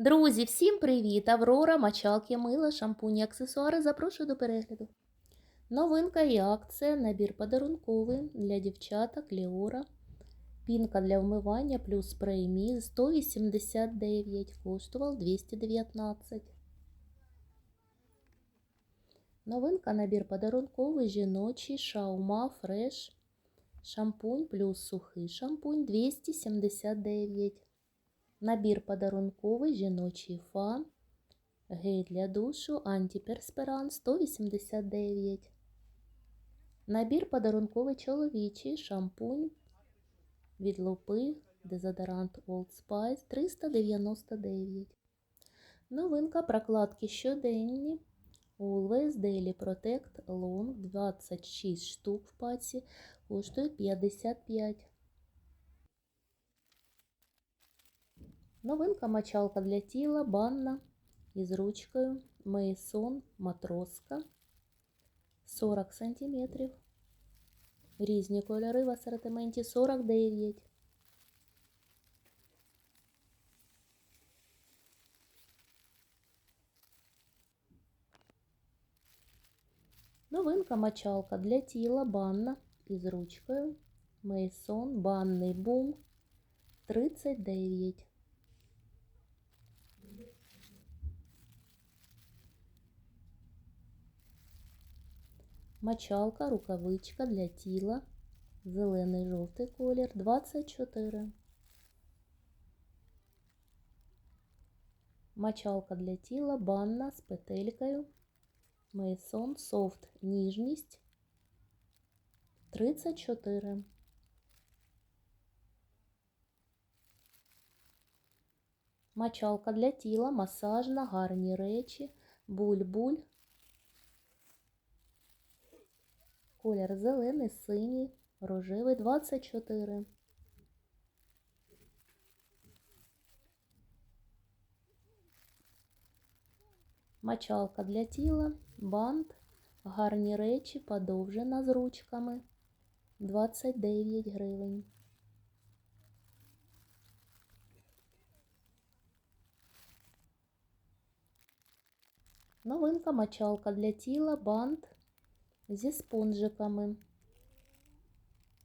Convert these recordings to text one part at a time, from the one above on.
Друзі, всім привіт! Аврора, мочалки, мила, шампуні, аксесуари. Запрошую до перегляду. Новинка і акція, набір подарунковий для дівчаток Леора. Пінка для вмивання плюс спрей міз 189, коштував 219. Новинка набір подарунковий жіночий шаума фреш. Шампунь плюс сухий шампунь 279. Набір подарунковий жіночий фан. Гель для душу антиперспирант 189. Набір подарунковий чоловічий шампунь від лупи дезодорант Old Spice 399. Новинка прокладки щоденні. Always Daily Protect Long 26 штук в паці коштують 55. Новинка мочалка для тіла, банна із ручкою Мейсон матроска 40 см. Різні кольори в асортименті 49. Новинка мочалка для тіла, банна із ручкою Мейсон банний бум 39. Мочалка, рукавичка для тіла, зелений жовтий колір. 24. Мочалка для тіла, банна з петелькою, Мейсон софт ніжність. 34. Мочалка для тіла, масажна, гарні речі, буль-буль. Колір зелений, синій, рожевий 24. Мочалка для тіла, бант, гарні речі, подовжена з ручками 29 гривень. Новинка мочалка для тіла, бант зі спонжиками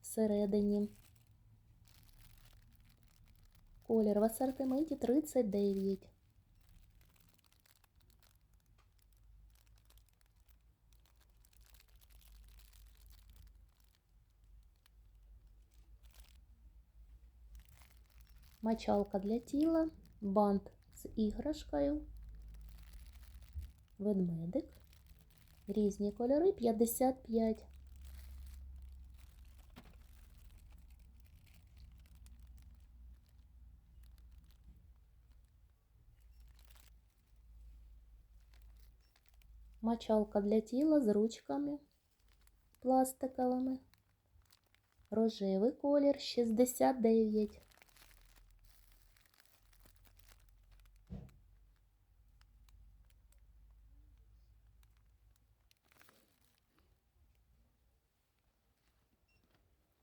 всередині. Колір в асортименті 39. Мочалка для тіла, бант з іграшкою, ведмедик. Різні кольори 55. Мочалка для тіла з ручками пластиковими. Рожевий колір 69.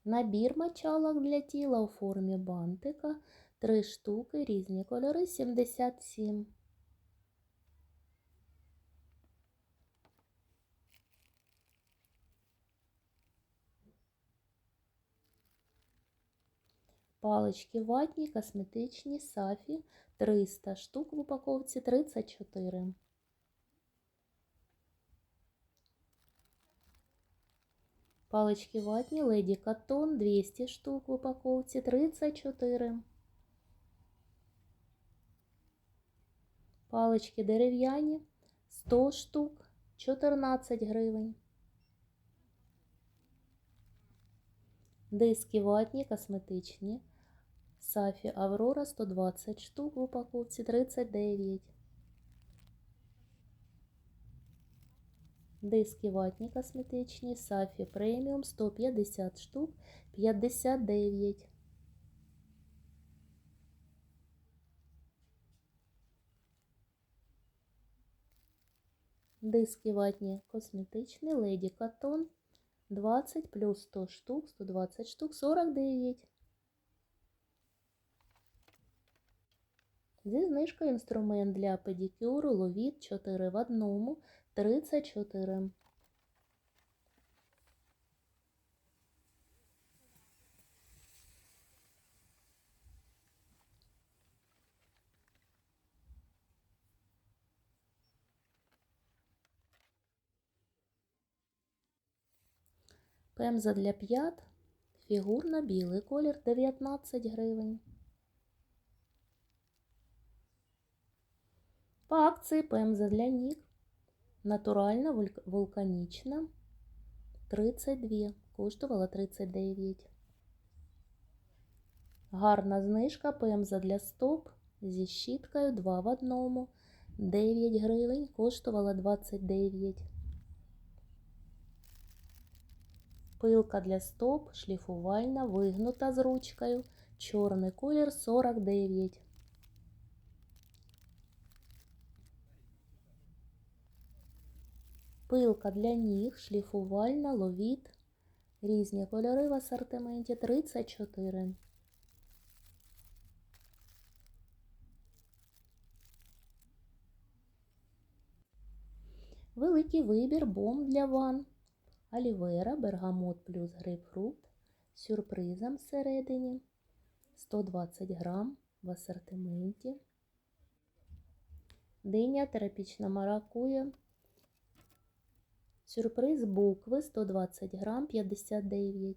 Набір мочалок для тіла у формі бантика. Три штуки, різні кольори 77. Палички ватні, косметичні, сафі 300 штук в упаковці 34. Палички ватні, леді катон 200 штук в упаковці 34. Палички дерев'яні 100 штук 14 гривень. Диски ватні, косметичні. Сафі Аврора 120 штук в упаковці 39. Диски ватні косметичні, Сафі преміум 150 штук 59. Диски ватні косметичні, леді катон 20 плюс 100 штук, 120 штук 49. Зі знижкою інструмент для педикюру ловіт 4 в одному 34. Пемза для п'ят. Фігурна білий колір 19 гривень. По акції пемза для ніг. Натуральна вулканічна 32. Коштувала 39. Гарна знижка пемза для стоп зі щіткою 2 в одному. 9 гривень. Коштувала 29. Пилка для стоп, шліфувальна, вигнута з ручкою. Чорний колір 49. Пилка для ніг, шліфувальна, ловіт. Різні кольори в асортименті 34. Великий вибір бомб для ванн. Алівера, бергамот плюс грейпфрут з сюрпризом всередині. 120 грам в асортименті. Диня терапічна маракуя. Сюрприз букви 120 грам 59.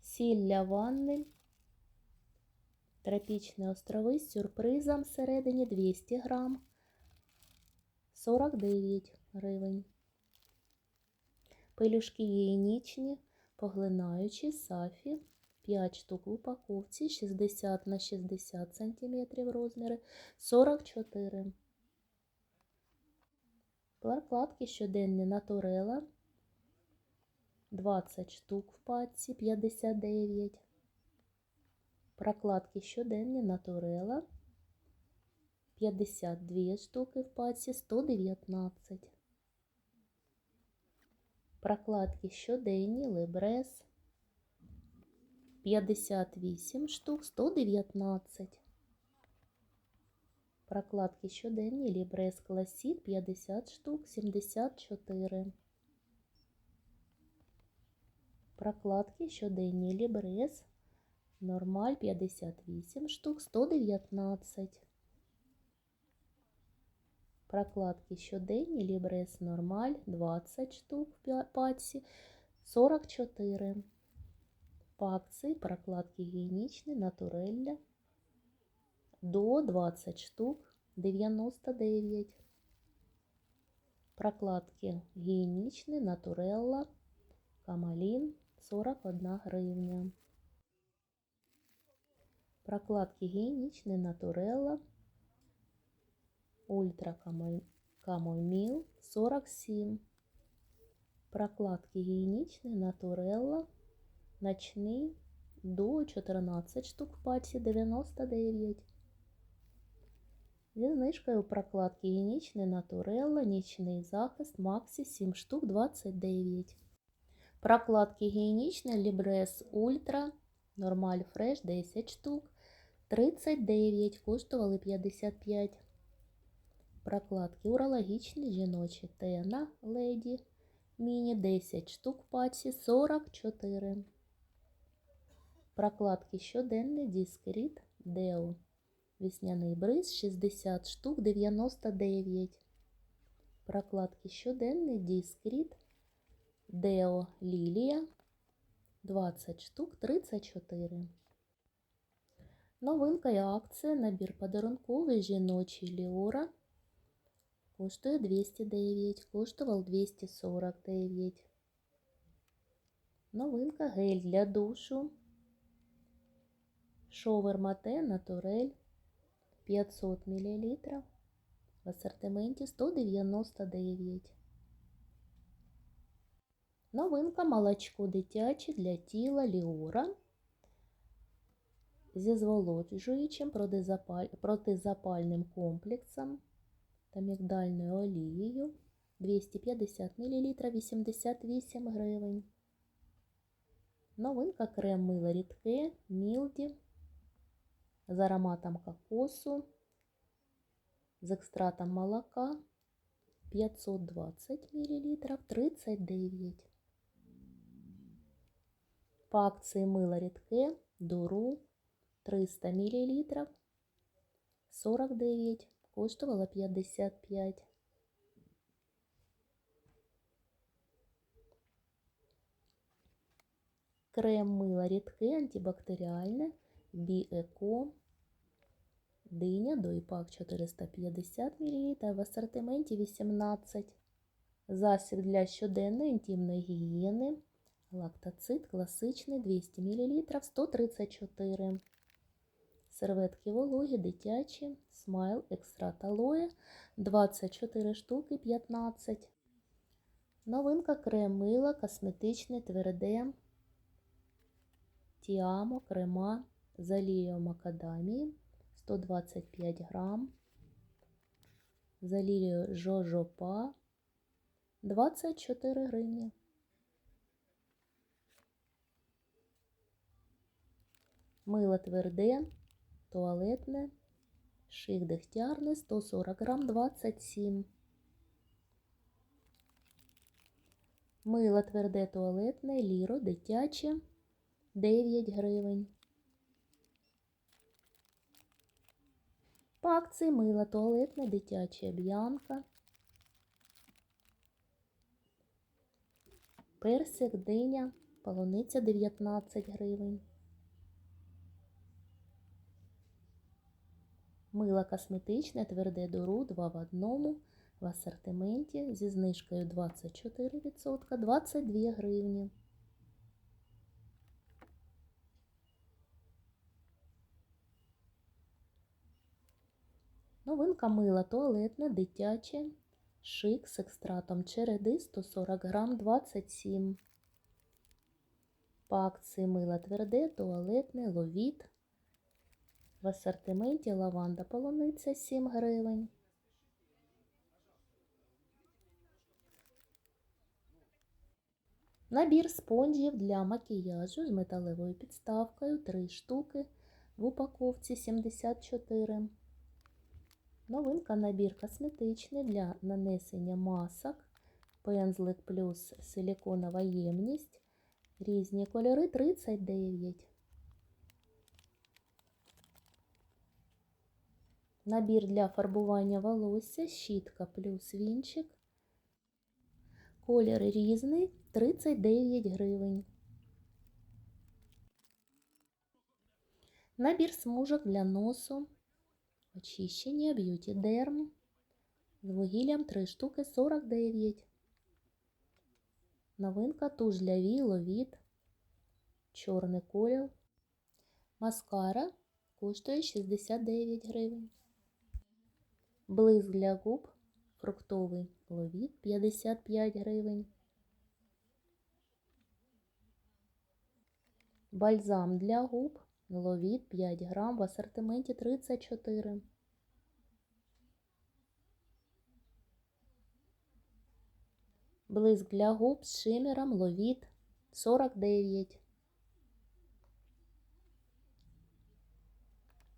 Сіль для ванни. Тропічні острови з сюрпризом всередині 200 грам 49 гривень. Пелюшки гігієнічні, поглинаючі сафі 5 штук в упаковці 60 на 60 см розміри 44. Прокладки щоденні натурела 20 штук в пачці 59. Прокладки щоденні натурела 52 штуки в пачці 119. Прокладки щоденні Лебрес 58 штук 119. Прокладки щоденні Лібрес Класік 50 штук 74. Прокладки щоденні Лібрес Нормаль 58 штук 119. Прокладки щоденні Лібрес Нормаль 20 штук в пачці 44. По акції прокладки гігієнічні натурелля до 20 штук 99. Прокладки гігієнічні натурелла Камалін 41 гривня. Прокладки гігієнічні натурелла Ультра Камоміл 47. Прокладки гігієнічні натурелла Ночний до 14 штук в пачці 99. Зі знижкою прокладки гігієнічні натурелла, нічний захист Максі 7 штук 29. Прокладки гігієнічні Лібрес Ультра Нормаль Фреш 10 штук 39, коштували 55. Прокладки урологічні жіночі Тена Леді Міні 10 штук в пачці 44. Прокладки щоденні Діскріт Део. Вісняний бриз 60 штук 99. Прокладки щоденні Діскріт Део Лілія 20 штук 34. Новинка і акція набір подарунковий жіночий Ліора. Коштує 209, коштував 249. Новинка гель для душу. Шовер Мате Натурель 500 мл. В асортименті 199. Новинка молочко дитяче для тіла Ліора зі зволожуючим протизапальним комплексом та мігдальною олією 250 мл 88 гривень. Новинка крем мило рідке, мілді з ароматом кокосу, з екстратом молока 520 мл 39. По акції мило рідке, дуру 300 мл 49, коштувала 55. Крем мило рідке, антибактеріальне, Біеко, диня, дойпак 450 мл, в асортименті 18. Засіб для щоденної інтимної гігієни, лактоцит класичний 200 мл 134 Серветки вологі, дитячі, смайл, екстрат алоє 24 штуки 15. Новинка крем мила, косметичне, тверде, тіамо, крема з олією макадамії 125 грам, з олією жожопа 24 гривні. Мило тверде, туалетне, шик дегтярне 140 грам 27. Мило тверде туалетне, ліро, дитяче 9 гривень. По акції мило туалетне, дитяче б'янка. Персик, диня, полуниця 19 гривень. Мило косметичне, тверде дуру 2 в одному в асортименті зі знижкою 24% 22 гривні. Новинка мила туалетне, дитяче, шик з екстратом череди 140 грам 27. По акції мила тверде, туалетне, ловіт. В асортименті лаванда полуниця 7 гривень. Набір спонжів для макіяжу з металевою підставкою 3 штуки в упаковці 74. Новинка набір косметичний для нанесення масок. Пензлик плюс силіконова ємність. Різні кольори 39. Набір для фарбування волосся, щітка плюс вінчик. Колір різний 39 гривень. Набір смужок для носу. Очищення б'юті дерм. З вугіллям 3 штуки 49. Новинка туш для вій ловіт. Чорний колір. Маскара коштує 69 гривень. Блиск для губ фруктовий ловіт 55 гривень. Бальзам для губ ловіт 5 грам в асортименті 34. Блиск для губ з шимером ловіт 49.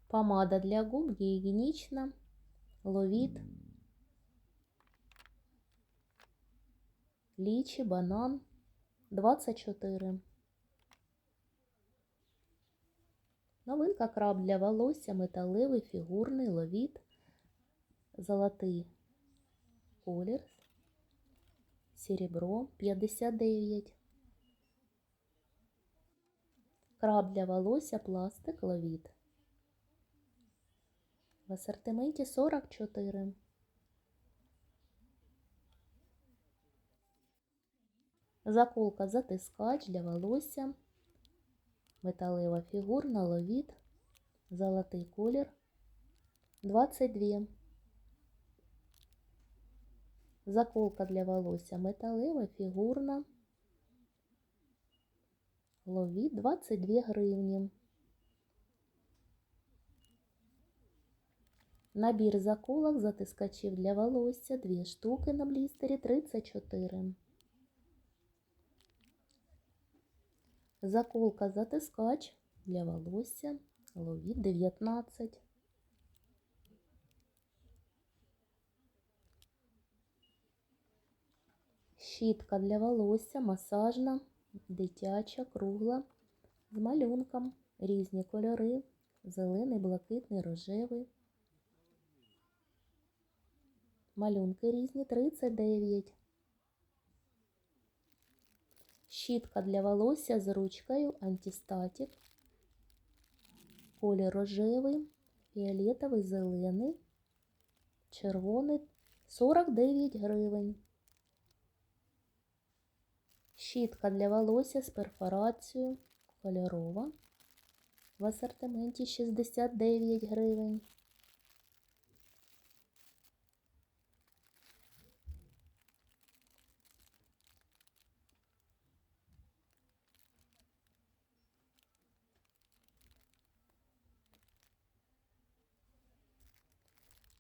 Помада для губ гігієнічна ловіт, лічі, банан 24. Новинка краб для волосся, металевий, фігурний, ловіт, золотий колір, серебро 59. Краб для волосся, пластик, ловіт. В асортименті 44. Заколка затискач для волосся. Металева фігурна ловіт. Золотий колір 22. Заколка для волосся металева фігурна. Ловіт 22 гривні. Набір заколок затискачів для волосся 2 штуки на блістері 34. Заколка затискач для волосся. Ловіт 19. Щітка для волосся, масажна, дитяча, кругла, з малюнком, різні кольори, зелений, блакитний, рожевий. Малюнки різні 39. Щітка для волосся з ручкою антистатік. Колір рожевий, фіолетовий, зелений, червоний 49 гривень. Щітка для волосся з перфорацією кольорова. В асортименті 69 гривень.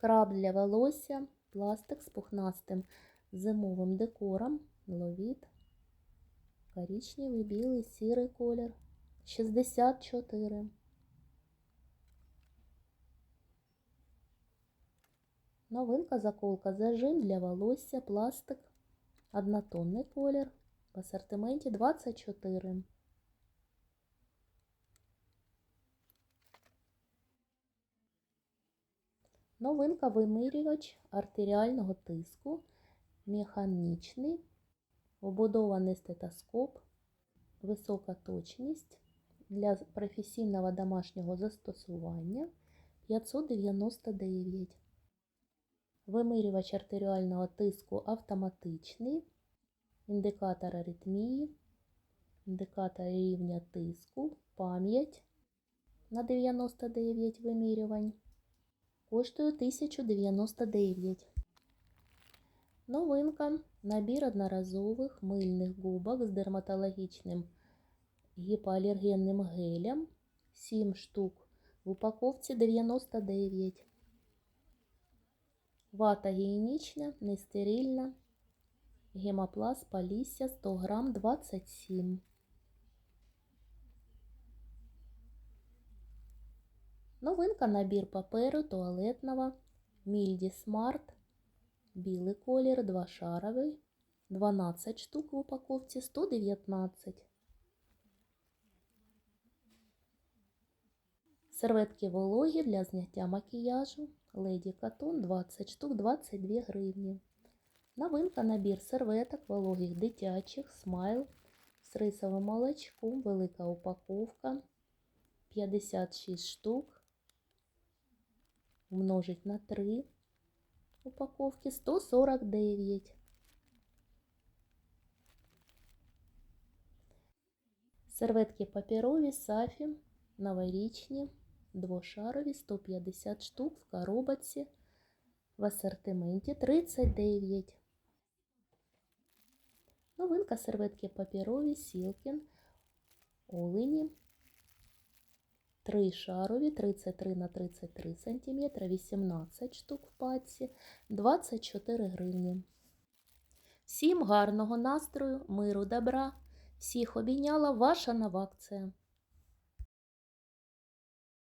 Краб для волосся, пластик з пухнастим зимовим декором, ловіт, коричневий, білий, сірий колір, 64. Новинка заколка зажим для волосся, пластик, однотонний колір, в асортименті 24. Новинка вимірювач артеріального тиску, механічний, вбудований стетоскоп, висока точність для професійного домашнього застосування 599. Вимірювач артеріального тиску автоматичний, індикатор аритмії, індикатор рівня тиску, пам'ять на 99 вимірювань коштує 1099. Новинка набір одноразових мильних губок з дерматологічним гіпоалергенним гелем 7 штук в упаковці 99. Вата гігієнічна, нестерильна, гемопласт Полісся 100 грам 27. Новинка набір паперу туалетного Мільді Смарт. Білий колір, двошаровий, 12 штук в упаковці 119. Серветки вологі для зняття макіяжу. Леді Катон 20 штук 22 гривні. Новинка набір серветок вологих дитячих, смайл з рисовим молочком, велика упаковка 56 штук умножить на 3 упаковки 149. Серветки паперові, сафі, новорічні, двошарові 150 штук в коробці в асортименті 39. Новинка серветки паперові, Сілкін, Олені, 3 шарові 33 на 33 см, 18 штук в паці, 24 гривні. Всім гарного настрою, миру, добра! Всіх обійняла ваша нова.